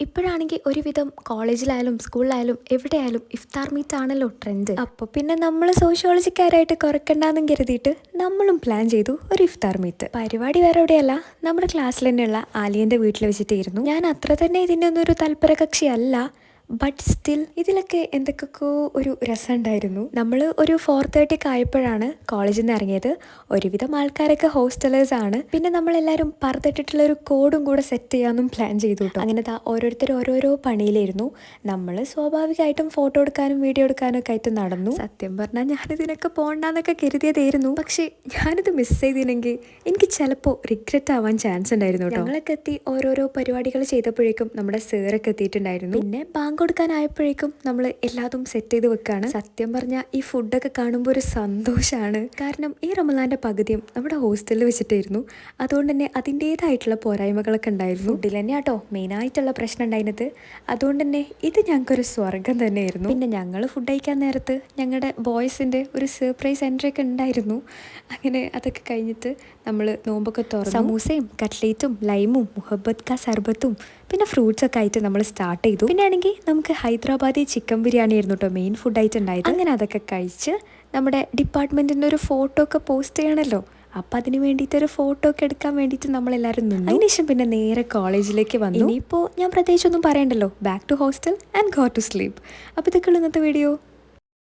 ഇപ്പോഴാണെങ്കിൽ ഒരുവിധം കോളേജിലായാലും സ്കൂളിലായാലും എവിടെയായാലും ഇഫ്താർ മീറ്റ് ആണല്ലോ ട്രെൻഡ്. അപ്പോൾ പിന്നെ നമ്മൾ സോഷ്യോളജിക്കാരായിട്ട് കുറക്കണ്ടെന്നും കരുതിയിട്ട് നമ്മളും പ്ലാൻ ചെയ്തു ഒരു ഇഫ്താർ മീറ്റ്. പരിപാടി വേറെ എവിടെയല്ല നമ്മുടെ ക്ലാസ്സിൽ തന്നെയുള്ള ആലിയന്റെ വീട്ടിൽ വെച്ചിട്ടായിരുന്നു ഞാൻ അത്ര തന്നെ ഇതിന്റെ ഒന്നും ഒരു തൽപര കക്ഷിയല്ല ബട്ട് സ്റ്റിൽ ഇതിലൊക്കെ എന്തൊക്കെയോ ഒരു രസമുണ്ടായിരുന്നു. നമ്മൾ ഒരു ഫോർ തേർട്ടിക്ക് ആയപ്പോഴാണ് കോളേജിൽ നിന്ന് ഇറങ്ങിയത്. ഒരുവിധം ആൾക്കാരൊക്കെ ഹോസ്റ്റലേഴ്സ് ആണ്. പിന്നെ നമ്മളെല്ലാവരും പറത്തിട്ടിട്ടുള്ള ഒരു കോഡും കൂടെ സെറ്റ് ചെയ്യാമെന്നും പ്ലാൻ ചെയ്തു കേട്ടോ അങ്ങനെ ഓരോരുത്തർ ഓരോരോ പണിയിലായിരുന്നു. നമ്മൾ സ്വാഭാവികമായിട്ടും ഫോട്ടോ എടുക്കാനും വീഡിയോ എടുക്കാനും ഒക്കെ ആയിട്ട് നടന്നു. സത്യം പറഞ്ഞാൽ ഞാനിതിനൊക്കെ പോകണ്ടെന്നൊക്കെ കരുതിയതായിരുന്നു. പക്ഷേ ഞാനിത് മിസ് ചെയ്തില്ലെങ്കിൽ എനിക്ക് ചിലപ്പോൾ റിഗ്രറ്റ് ആവാൻ ചാൻസ് ഉണ്ടായിരുന്നു കേട്ടോ ഞങ്ങളൊക്കെ എത്തി ഓരോരോ പരിപാടികൾ ചെയ്തപ്പോഴേക്കും നമ്മുടെ സേറൊക്കെ എത്തിയിട്ടുണ്ടായിരുന്നു. പിന്നെ ബാങ്ക് കൊടുക്കാനായപ്പോഴേക്കും നമ്മൾ എല്ലാതും സെറ്റ് ചെയ്ത് വെക്കുകയാണ് സത്യം പറഞ്ഞാൽ ഈ ഫുഡൊക്കെ കാണുമ്പോൾ ഒരു സന്തോഷമാണ് കാരണം ഈ റമലാന്റെ പകുതിയും നമ്മുടെ ഹോസ്റ്റലിൽ വെച്ചിട്ടായിരുന്നു. അതുകൊണ്ട് തന്നെ അതിന്റേതായിട്ടുള്ള പോരായ്മകളൊക്കെ ഉണ്ടായിരുന്നു. ഫുഡിൽ തന്നെ കേട്ടോ മെയിനായിട്ടുള്ള പ്രശ്നം ഉണ്ടായിരുന്നത്. അതുകൊണ്ട് തന്നെ ഇത് ഞങ്ങൾക്കൊരു സ്വർഗം തന്നെയായിരുന്നു. പിന്നെ ഞങ്ങൾ ഫുഡ് കഴിക്കാൻ നേരത്ത് ഞങ്ങളുടെ ബോയ്സിന്റെ ഒരു സർപ്രൈസ് എൻട്രി ഒക്കെ ഉണ്ടായിരുന്നു. അങ്ങനെ അതൊക്കെ കഴിഞ്ഞിട്ട് നമ്മൾ നോമ്പൊക്കെ തുറന്നു. സമൂസയും കട്ട്ലേറ്റും ലൈമും മുഹബത്ത് കാ സർബത്തും പിന്നെ ഫ്രൂട്ട്സ് ഒക്കെ ആയിട്ട് നമ്മൾ സ്റ്റാർട്ട് ചെയ്തു. പിന്നെ ആണെങ്കിൽ നമുക്ക് ഹൈദരാബാദി ചിക്കൻ ബിരിയാണി ആയിരുന്നു കേട്ടോ മെയിൻ ഫുഡായിട്ട് ഉണ്ടായത്. അങ്ങനെ അതൊക്കെ കഴിച്ച് നമ്മുടെ ഡിപ്പാർട്ട്മെന്റിന്റെ ഒരു ഫോട്ടോ ഒക്കെ പോസ്റ്റ് ചെയ്യണമല്ലോ അപ്പം അതിന് വേണ്ടിയിട്ട് ഒരു ഫോട്ടോ ഒക്കെ എടുക്കാൻ വേണ്ടിയിട്ട് നമ്മളെല്ലാവരും നിന്നു. അതിനുശേഷം പിന്നെ നേരെ കോളേജിലേക്ക് വന്നു. ഇനിയിപ്പോൾ ഞാൻ പ്രത്യേകിച്ചൊന്നും പറയണ്ടല്ലോ. Back to hostel and go to sleep അപ്പോൾ ഇതൊക്കെയുള്ള ഇന്നത്തെ വീഡിയോ